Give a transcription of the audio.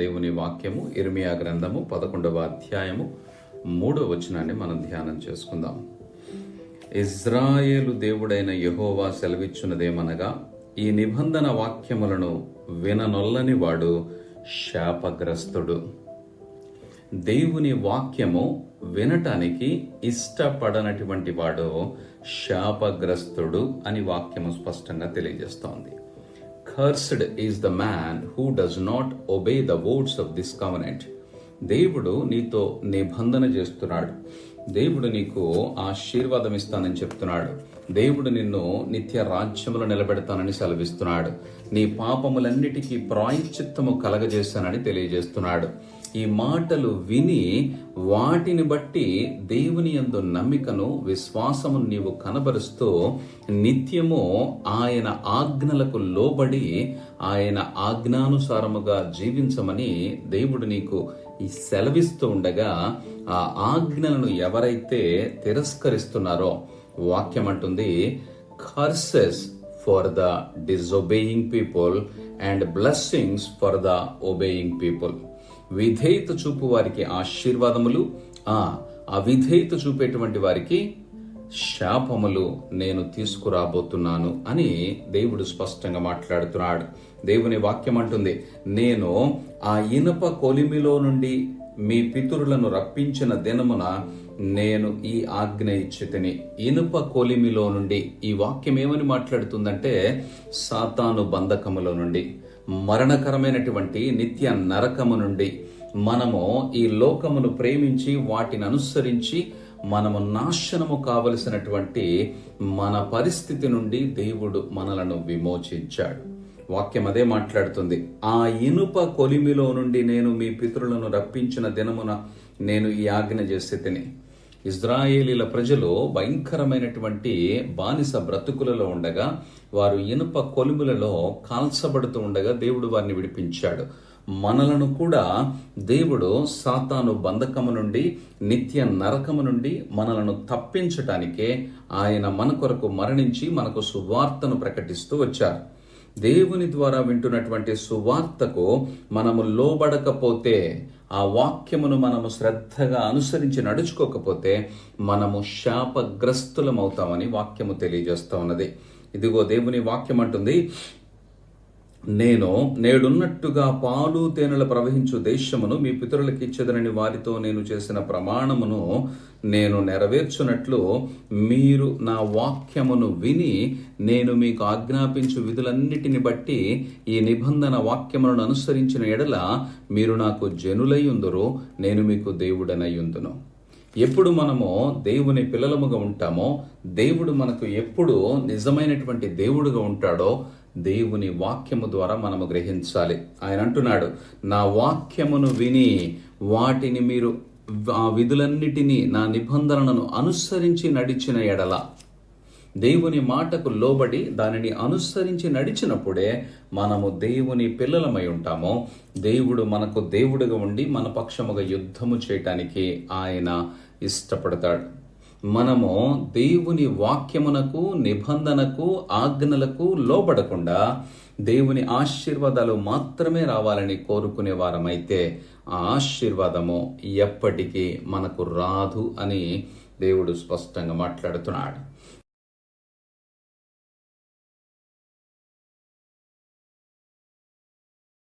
దేవుని వాక్యము ఇర్మియా గ్రంథము పదకొండవ అధ్యాయము మూడవ వచనాన్ని మనం ధ్యానం చేసుకుందాం. ఇజ్రాయేలు దేవుడైన యహోవా సెలవిచ్చున్నదేమనగా ఈ నిబంధన వాక్యములను విననొల్లని వాడు శాపగ్రస్తుడు. దేవుని వాక్యము వినటానికి ఇష్టపడనటువంటి వాడు శాపగ్రస్తుడు అని వాక్యము స్పష్టంగా తెలియజేస్తోంది. Cursed is the man who does not obey the words of this covenant దేవుడు నీతో నిబంధన చేస్తున్నాడు. దేవుడు నీకు ఆశీర్వాదం ఇస్తానని చెప్తున్నాడు. దేవుడు నిన్ను నిత్య రాజ్యములు నిలబెడతానని సెలవిస్తున్నాడు. నీ పాపములన్నిటికీ ప్రాయశ్చిత్తము కలగజేస్తానని తెలియజేస్తున్నాడు. ఈ మాటలు విని వాటిని బట్టి దేవుని యందు నమ్మికను విశ్వాసమును నీవు కనబరుస్తూ నిత్యము ఆయన ఆజ్ఞలకు లోబడి ఆయన ఆజ్ఞానుసారముగా జీవించమని దేవుడు నీకు ఈ సెలవిస్తూ ఉండగా ఆ ఆజ్ఞలను ఎవరైతే తిరస్కరిస్తున్నారో వాక్యం అంటుంది curses for the disobeying people and blessings for the obeying people విధేయత చూపు వారికి ఆశీర్వాదములు ఆ అవిధేయత చూపేటువంటి వారికి శాపములు నేను తీసుకురాబోతున్నాను అని దేవుడు స్పష్టంగా మాట్లాడుతున్నాడు. దేవుని వాక్యం అంటుంది నేను ఆ ఇనుప కొలిమిలో నుండి మీ పితరులను రప్పించిన దినమున నేను ఈ ఆజ్ఞ ఇచ్చితిని. ఇనుప కొలిమిలో నుండి ఈ వాక్యం ఏమని మాట్లాడుతుందంటే సాతాను బంధకములో నుండి మరణకరమైనటువంటి నిత్య నరకము నుండి మనము ఈ లోకమును ప్రేమించి వాటిని అనుసరించి మనము నాశనము కావలసినటువంటి మన పరిస్థితి నుండి దేవుడు మనలను విమోచించాడు. వాక్యం అదే మాట్లాడుతుంది. ఆ ఇనుప కొలిమిలో నుండి నేను మీ పితరులను రప్పించిన దినమున నేను ఈ ఆజ్ఞ చేసి తిని ఇజ్రాయేలీల ప్రజలు భయంకరమైనటువంటి బానిస బ్రతుకులలో ఉండగా వారు ఇనుప కొలుములలో కాల్చబడుతూ ఉండగా దేవుడు వారిని విడిపించాడు. మనలను కూడా దేవుడు సాతాను బంధకము నుండి నిత్య నరకము నుండి మనలను తప్పించటానికే ఆయన మన కొరకు మరణించి మనకు సువార్తను ప్రకటిస్తూ వచ్చారు. దేవుని ద్వారా వింటున్నటువంటి సువార్తకు మనము లోబడకపోతే ఆ వాక్యమును మనము శ్రద్ధగా అనుసరించి నడుచుకోకపోతే మనము శాపగ్రస్తులమవుతామని వాక్యము తెలియజేస్తూ ఉన్నది. ఇదిగో దేవుని వాక్యం అంటుంది నేను నేడున్నట్టుగా పాలు తేనెల ప్రవహించు దేశమును మీ పితరులకు ఇచ్చేదనని వారితో నేను చేసిన ప్రమాణమును నేను నెరవేర్చున్నట్లు మీరు నా వాక్యమును విని నేను మీకు ఆజ్ఞాపించు విధులన్నిటిని బట్టి ఈ నిబంధన వాక్యములను అనుసరించిన ఎడల మీరు నాకు జనులయ్యుందురు నేను మీకు దేవుడనయ్యుందును ఎప్పుడు మనము దేవుని పిల్లలముగా ఉంటామో దేవుడు మనకు ఎప్పుడు నిజమైనటువంటి దేవుడుగా ఉంటాడో దేవుని వాక్యము ద్వారా మనము గ్రహించాలి. ఆయన అంటున్నాడు నా వాక్యమును విని వాటిని మీరు ఆ విధులన్నిటినీ నా నిబంధనలను అనుసరించి నడిచిన ఎడల. దేవుని మాటకు లోబడి దానిని అనుసరించి నడిచినప్పుడే మనము దేవుని పిల్లలమై ఉంటామో. దేవుడు మనకు దేవుడుగా ఉండి మన పక్షముగా యుద్ధము చేయటానికి ఆయన ఇష్టపడతాడు. మనము దేవుని వాక్యమునకు నిబంధనకు ఆజ్ఞలకు లోబడకుండా దేవుని ఆశీర్వాదాలు మాత్రమే రావాలని కోరుకునే వారమైతే ఆ ఆశీర్వాదము ఎప్పటికీ మనకు రాదు అని దేవుడు స్పష్టంగా మాట్లాడుతున్నాడు.